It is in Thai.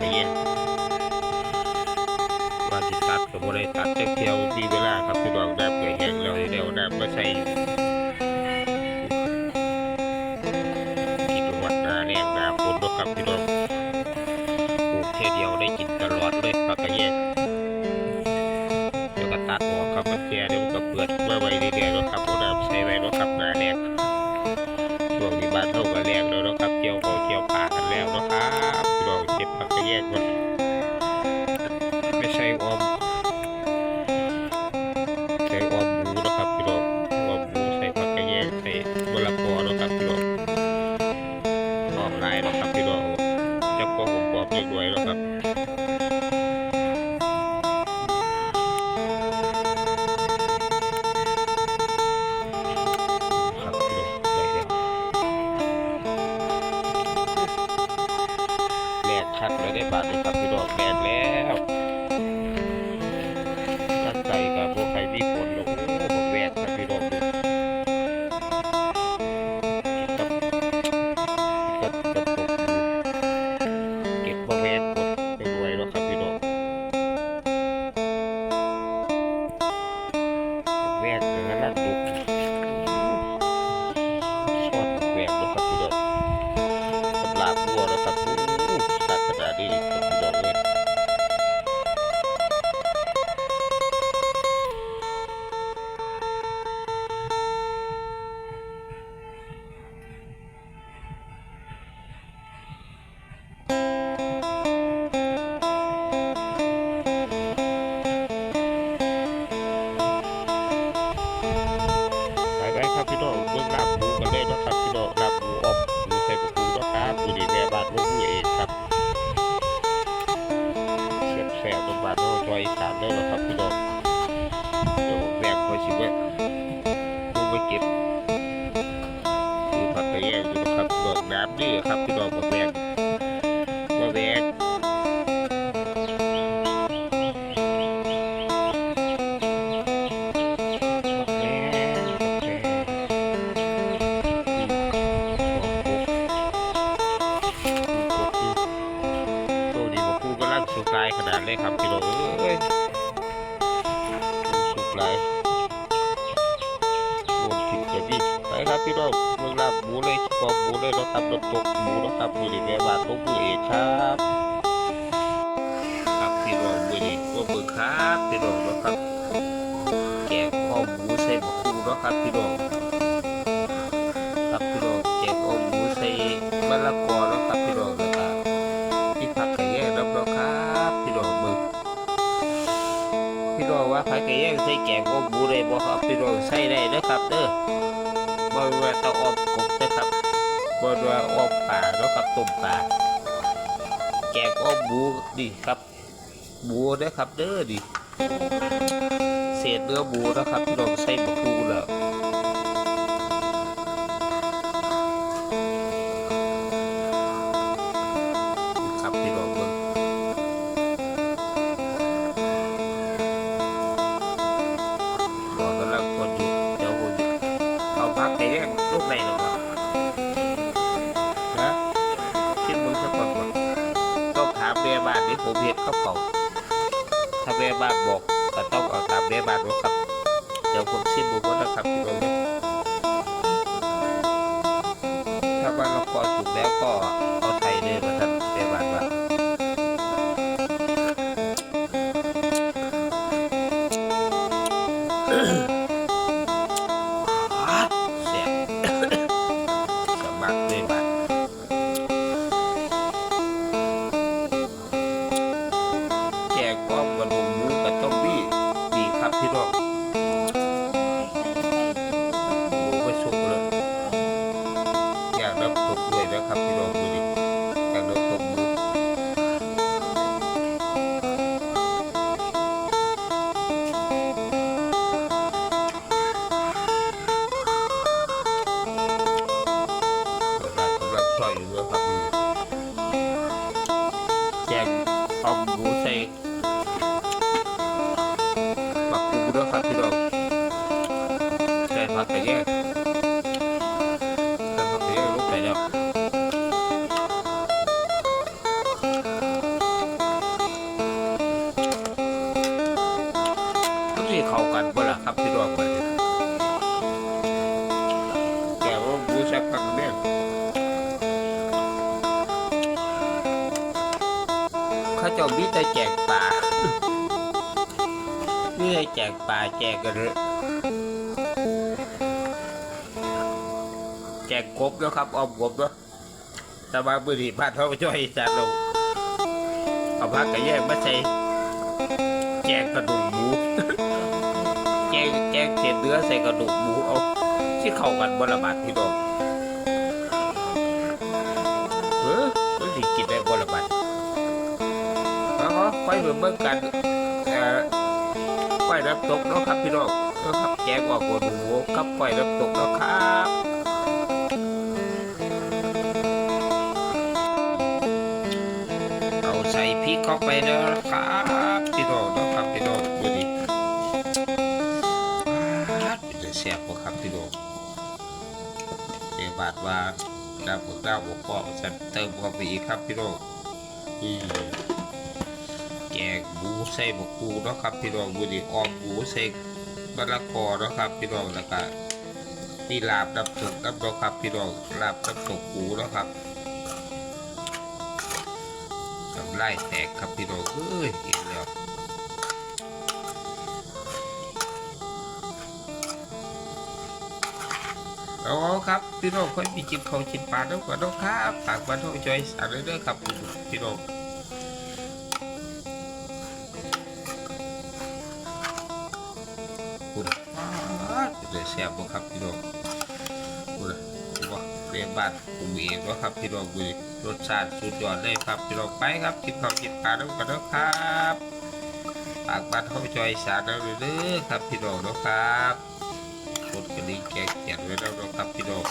กเยงว่าจิตัดก็บ่ได้ตัดจักเที่ยวมีเวลาครับพี่น้องน้ำเกิดแห้งแล้วเดี๋ยวน้ำมาใส่กินวัดหน้าแรงหน้าฝนนะครับพี่น้อง กกระแยกมันไม่ใช่ออมใช้ออมหมูนะครับพี่น้องออมหมูใส่ผักกระแยกใส่มะละกอนะครับพี่น้องออมลายนะครับพี่น้องจับก็ผมปอบเรียกด้วยนะครับครับ บาทเลยครับพี่น้องแลกแล้ว ดีแม่บ้านลูกผู้เองครับเสียบแสบตรงบานโน้จอยสามได้แล้วครับพี่น้องเดี๋ยวผมแบกไว้สิเว้ยกูไปเก็บคือผักกระแยงอยู่นะครับดอดน้ำนี่ครับพี่น้องบอกแบกายขนาดเลยครับพี่น้องเอ้ยสุกลายรวมถึงจะดีไปครับพี่น้องเมืองลาบหมูเลยกองหมูเลยนะครับรถตกหมูนะครับมือดีแม่บ้านตกมือเอกครับครับพี่น้องมือดีว่ามือครับพี่น้องนะครับแกงข้าวหมูใส่บะคูนะครับพี่น้อง บ่ครับพี่น้องใส่ได้เด้อครับเด้อบ่ว่าแตะออมกบเด้อครับบ่ว่าออมป่าเนาะครับต้มป่าแกงอมหมูดีครับหมูเด้อครับเด้อดิเศษเนื้อหมูนะครับพี่น้องใส่บะ ผมเห็นเขาเป่าถ้าเรียบ้านบอกก็ต้องเอาตามเรียบ้านว่าครับ เดี๋ยวผมชิมบุกว่านะครับพี่น้องเนี่ยถ้าว่านเราพอถูกแล้วก็เอาไทยเลยมาทันเรียบ้านว่าอา พี่น้อง ด้วยครับพี่น้องใช่พักแต่แยกแต่พักแต่รูกแต่แล้วที่เข้ากันบ่ล่ะครับพี่น้องเลยแต่ว่าบูชากันเนี่ยเขาจะมีแต่แจกป่า มีแต่แจกป่าแจกกันแจกกบแล้วครับออมกบแล้วแต่ว่าบุรีบ้านเขาช่วยจัดเราเอาพักกระแยกมาใส่แจกกระดูกหมูแจกงแกเศษเนื้อใส่กระดูกหมูเอาที่เข้ากันบละบาดพี่น้องเออมันสิกินได้บละบาดเอาเอไปเบิ่งเบิ่งกันเอ่อ ไปน้ำตกเนาะครับพี่น้องเนาะครับแกงออกกระดูกหมูกับไปน้ำตกเนาะครับเอาใส่พริกเข้าไปเนาะครับพี่น้องเนาะครับพี่น้องดูดิจะเสียบบ่ครับพี่น้องเดี๋ยวบาดว่าดาวบกดาวบกปอสันเติมเข้าไปอีกครับพี่น้องอืม แกงหมูใส่บกกูนะครับพี่น้องดูดิออมหมูใส่มะละกอนะครับพี่น้องแล้วก็นี่ลาบน้ำตกน้ำตกครับพี่น้องลาบน้ำตกหมูนะครับทำไล่แตกครับพี่น้องเอ้ยเห็นแล้วเอาครับพี่น้องค่อยมีจิบของจิบปลาด้วยกันนะครับฝากบ้านท่องจอยสารเด้อครับพี่น้อง จะแซ่บบ่ครับพี่น้องคุณว่าเรียนบ้านผมเองว่าครับพี่น้องบุรสชาติสุดยอดเลยครับพี่น้องไปครับกินข้าวกินปลาด้วยกันนะครับปากบ้านเขาจอยสารเด้เลยครับพี่น้องนะครับกดกระดิ่งแกงเขียนไว้แล้วนะครับพี่น้อง